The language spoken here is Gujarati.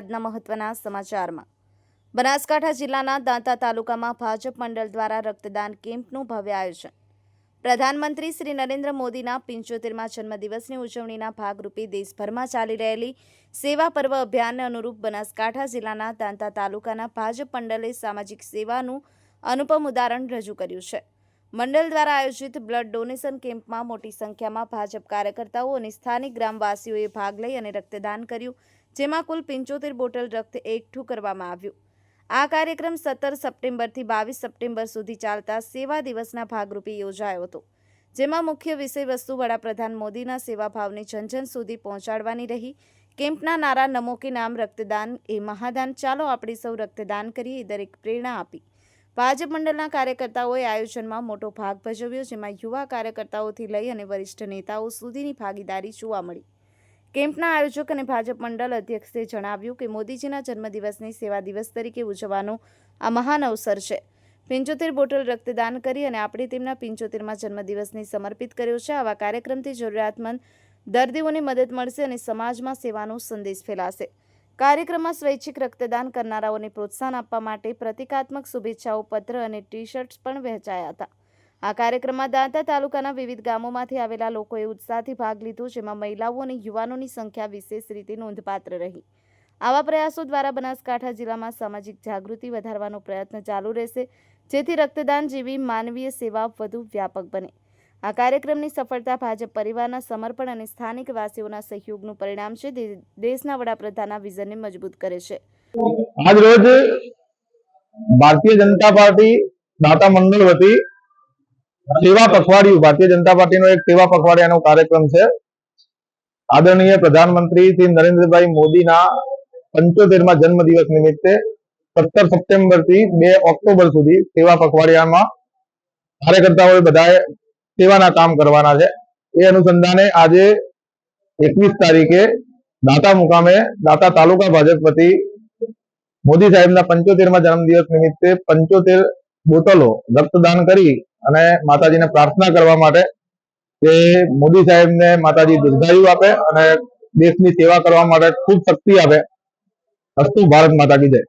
આજના મહત્વના સમાચારમાં. બનાસકાંઠા જિલ્લાના દાંતા તાલુકામાં ભાજપ મંડળ દ્વારા રક્તદાન કેમ્પનું ભવ્ય આયોજન. પ્રધાનમંત્રી શ્રી નરેન્દ્ર મોદીના પંચોતેરમા જન્મદિવસની ઉજવણીના ભાગરૂપે દેશભરમાં ચાલી રહેલી સેવા પર્વ અભિયાનને અનુરૂપ બનાસકાંઠા જિલ્લાના દાંતા તાલુકાના ભાજપ મંડળે સામાજિક સેવાનું અનુપમ ઉદાહરણ રજૂ કર્યું છે. મંડળ દ્વારા આયોજિત બ્લડ ડોનેશન કેમ્પમાં મોટી સંખ્યામાં ભાજપ કાર્યકર્તાઓ અને સ્થાનિક ગ્રામવાસીઓએ ભાગ લઈ અને રક્તદાન કર્યું, જેમાં કુલ પંચોતેર બોટલ રક્ત એકઠું કરવામાં આવ્યું. આ કાર્યક્રમ સત્તર સપ્ટેમ્બરથી બાવીસ સપ્ટેમ્બર સુધી ચાલતા સેવા દિવસના ભાગરૂપે યોજાયો હતો, જેમાં મુખ્ય વિષય વસ્તુ વડાપ્રધાન મોદીના સેવાભાવને જનજન સુધી પહોંચાડવાની રહી. કેમ્પના નારા નમો કે નામ રક્તદાન એ મહાદાન. ચાલો આપણે સૌ રક્તદાન કરીએ દરેક પ્રેરણા આપી. ભાજપ મંડળના કાર્યકર્તાઓએ આયોજનમાં મોટો ભાગ ભજવ્યો, જેમાં યુવા કાર્યકર્તાઓથી લઈ અને વરિષ્ઠ નેતાઓ સુધીની ભાગીદારી જોવા મળી. કેમ્પના આયોજક અને ભાજપ મંડળ અધ્યક્ષે જણાવ્યું કે, મોદીજીના જન્મદિવસને સેવા દિવસ તરીકે ઉજવવાનો આ મહાન અવસર છે. પિંચોતેર બોટલ રક્તદાન કરી અને આપણે તેમના પિંચોતેરમાં જન્મદિવસને સમર્પિત કર્યો છે. આવા કાર્યક્રમથી જરૂરિયાતમંદ દર્દીઓને મદદ મળશે અને સમાજમાં સેવાનો સંદેશ ફેલાશે. કાર્યક્રમમાં સ્વૈચ્છિક રક્તદાન કરનારાઓને પ્રોત્સાહન આપવા માટે પ્રતિકાત્મક શુભેચ્છાઓ, પત્ર અને ટી શર્ટ્સ પણ વહેંચાયા હતા. આ કાર્યક્રમમાં દાંતા તાલુકાના વિવિધ ગામોમાંથી આવેલા લોકોએ ઉત્સાહથી ભાગ લીધો, જેમાં મહિલાઓ અને યુવાનોની સંખ્યા વિશેષ રીતે નોંધપાત્ર રહી. આવા પ્રયાસો દ્વારા બનાસકાંઠા જિલ્લામાં સામાજિક જાગૃતિ વધારવાનો પ્રયત્ન ચાલુ રહેશે, જેથી રક્તદાન જેવી માનવીય સેવા વધુ વ્યાપક બને. આ કાર્યક્રમની સફળતા ભાજપ પરિવારના સમર્પણ અને સ્થાનિક વાસીઓના સહયોગનું પરિણામ છે. દેશના વડાપ્રધાનના વિઝનને મજબૂત કરે છે. આજ રોજ ભારતીય જનતા પાર્ટી દાતા મંડળ વતી સેવા પખવાડિયું, ભારતીય જનતા પાર્ટીનો એક સેવા પખવાડિયાનો કાર્યક્રમ છે. આદરણીય પ્રધાનમંત્રી શ્રી નરેન્દ્રભાઈ મોદીના પંચોતેરમાં જન્મદિવસ નિમિત્તે સત્તર સપ્ટેમ્બરથી બે ઓક્ટોબર સુધી સેવા પખવાડિયામાં કાર્યકર્તાઓએ બધાએ સેવાના કામ કરવાના છે. એ અનુસંધાને આજે એકવીસ તારીખે દાતા મુકામે દાતા તાલુકા ભાજપ વતી મોદી સાહેબના પંચોતેરમાં જન્મદિવસ નિમિત્તે પંચોતેર બોટલો રક્તદાન કરી અને માતાજીને પ્રાર્થના કરવા માટે કે મોદી સાહેબને માતાજી દીર્ઘાયુ આપે અને દેશની સેવા કરવા માટે ખૂબ શક્તિ આપે. અસ્તુ ભારત માતા કી જય.